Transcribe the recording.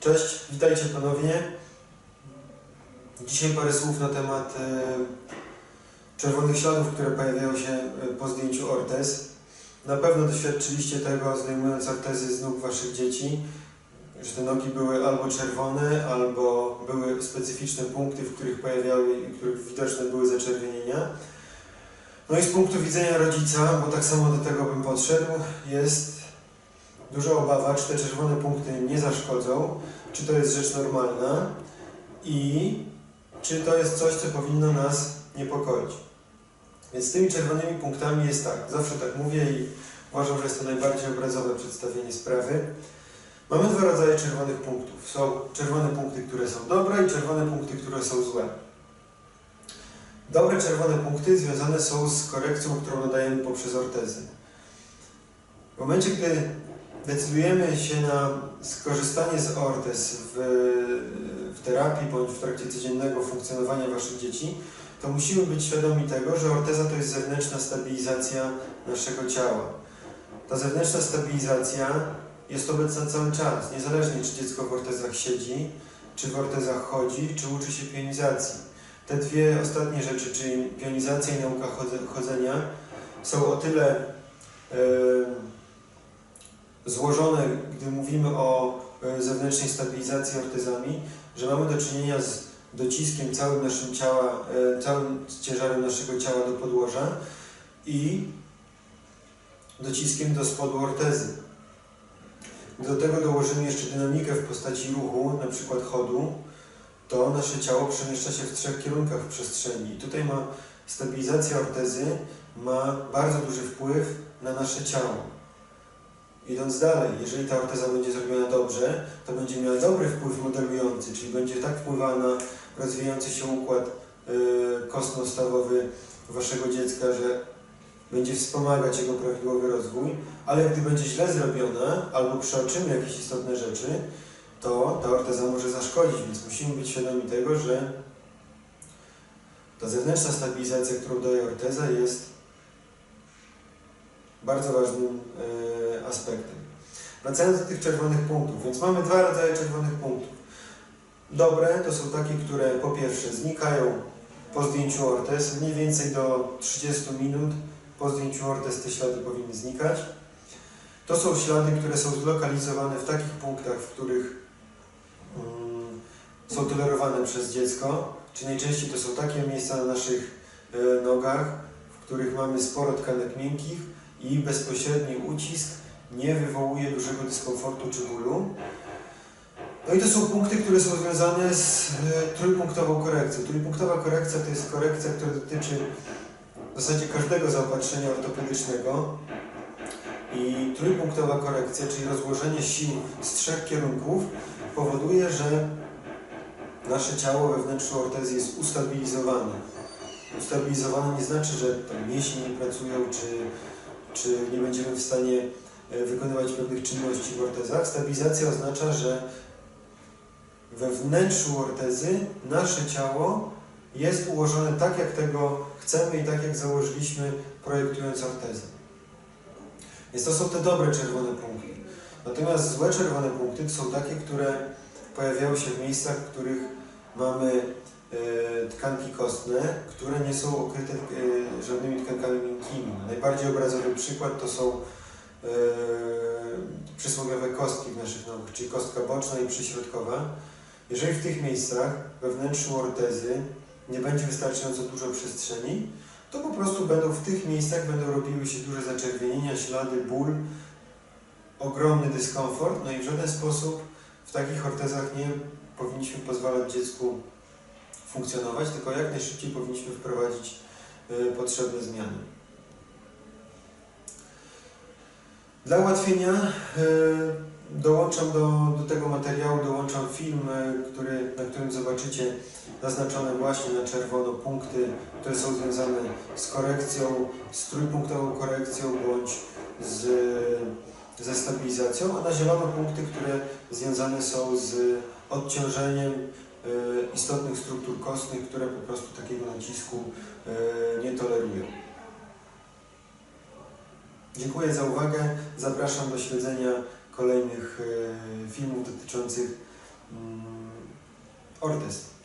Cześć, witajcie ponownie. Dzisiaj parę słów na temat e, czerwonych śladów, które pojawiają się e, po zdjęciu ortez. Na pewno doświadczyliście tego, zdejmując ortezy z nóg waszych dzieci, że te nogi były albo czerwone, albo były specyficzne punkty, w których pojawiały i w których widoczne były zaczerwienienia. No i z punktu widzenia rodzica, bo tak samo do tego bym podszedł, jest duża obawa, czy te czerwone punkty nie zaszkodzą, czy to jest rzecz normalna i czy to jest coś, co powinno nas niepokoić. Więc z tymi czerwonymi punktami jest tak, zawsze tak mówię i uważam, że jest to najbardziej obrazowe przedstawienie sprawy. Mamy dwa rodzaje czerwonych punktów. Są czerwone punkty, które są dobre i czerwone punkty, które są złe. Dobre czerwone punkty związane są z korekcją, którą nadajemy poprzez ortezy. W momencie, gdy decydujemy się na skorzystanie z ortez w, w terapii bądź w trakcie codziennego funkcjonowania Waszych dzieci, to musimy być świadomi tego, że orteza to jest zewnętrzna stabilizacja naszego ciała. Ta zewnętrzna stabilizacja jest obecna cały czas, niezależnie czy dziecko w ortezach siedzi, czy w ortezach chodzi, czy uczy się pionizacji. Te dwie ostatnie rzeczy, czyli pionizacja i nauka chodzenia, są o tyle yy, złożone, gdy mówimy o e, zewnętrznej stabilizacji ortezami, że mamy do czynienia z dociskiem całym naszym ciała, e, całym ciężarem naszego ciała do podłoża i dociskiem do spodu ortezy. Gdy do tego dołożymy jeszcze dynamikę w postaci ruchu, na przykład chodu, to nasze ciało przemieszcza się w trzech kierunkach w przestrzeni. I tutaj ma stabilizacja ortezy ma bardzo duży wpływ na nasze ciało. Idąc dalej, jeżeli ta orteza będzie zrobiona dobrze, to będzie miała dobry wpływ modelujący, czyli będzie tak wpływała na rozwijający się układ yy, kostno-stawowy Waszego dziecka, że będzie wspomagać jego prawidłowy rozwój, ale gdy będzie źle zrobiona albo przeoczymy jakieś istotne rzeczy, to ta orteza może zaszkodzić, więc musimy być świadomi tego, że ta zewnętrzna stabilizacja, którą daje orteza jest bardzo ważnym e, aspektem. Wracając do tych czerwonych punktów, więc mamy dwa rodzaje czerwonych punktów. Dobre to są takie, które po pierwsze znikają po zdjęciu ortez, mniej więcej do 30 minut po zdjęciu ortez te ślady powinny znikać. To są ślady, które są zlokalizowane w takich punktach, w których mm, są tolerowane przez dziecko, czyli najczęściej to są takie miejsca na naszych e, nogach, w których mamy sporo tkanek miękkich, i bezpośredni ucisk nie wywołuje dużego dyskomfortu czy bólu. No i to są punkty, które są związane z e, trójpunktową korekcją. Trójpunktowa korekcja to jest korekcja, która dotyczy w zasadzie każdego zaopatrzenia ortopedycznego. I trójpunktowa korekcja, czyli rozłożenie sił z trzech kierunków, powoduje, że nasze ciało we wnętrzu ortezy jest ustabilizowane. Ustabilizowane nie znaczy, że mięśnie nie pracują, czy czy nie będziemy w stanie e, wykonywać pewnych czynności w ortezach. Stabilizacja oznacza, że we wnętrzu ortezy nasze ciało jest ułożone tak, jak tego chcemy i tak, jak założyliśmy, projektując ortezę. Więc to są te dobre czerwone punkty. Natomiast złe czerwone punkty to są takie, które pojawiają się w miejscach, w których mamy E, tkanki kostne, które nie są okryte e, żadnymi tkankami miękkimi. Najbardziej obrazowy przykład to są e, przysłowiowe kostki w naszych nogach, czyli kostka boczna i przyśrodkowa. Jeżeli w tych miejscach we wnętrzu ortezy nie będzie wystarczająco dużo przestrzeni, to po prostu będą w tych miejscach będą robiły się duże zaczerwienienia, ślady, ból, ogromny dyskomfort, no i w żaden sposób w takich ortezach nie powinniśmy pozwalać dziecku funkcjonować, tylko jak najszybciej powinniśmy wprowadzić y, potrzebne zmiany. Dla ułatwienia y, dołączam do, do tego materiału, dołączam film, y, który, na którym zobaczycie naznaczone właśnie na czerwono punkty, które są związane z korekcją, z trójpunktową korekcją bądź z, ze stabilizacją, a na zielono punkty, które związane są z odciążeniem istotnych struktur kostnych, które po prostu takiego nacisku e, nie tolerują. Dziękuję za uwagę. Zapraszam do śledzenia kolejnych e, filmów dotyczących mm, ortez.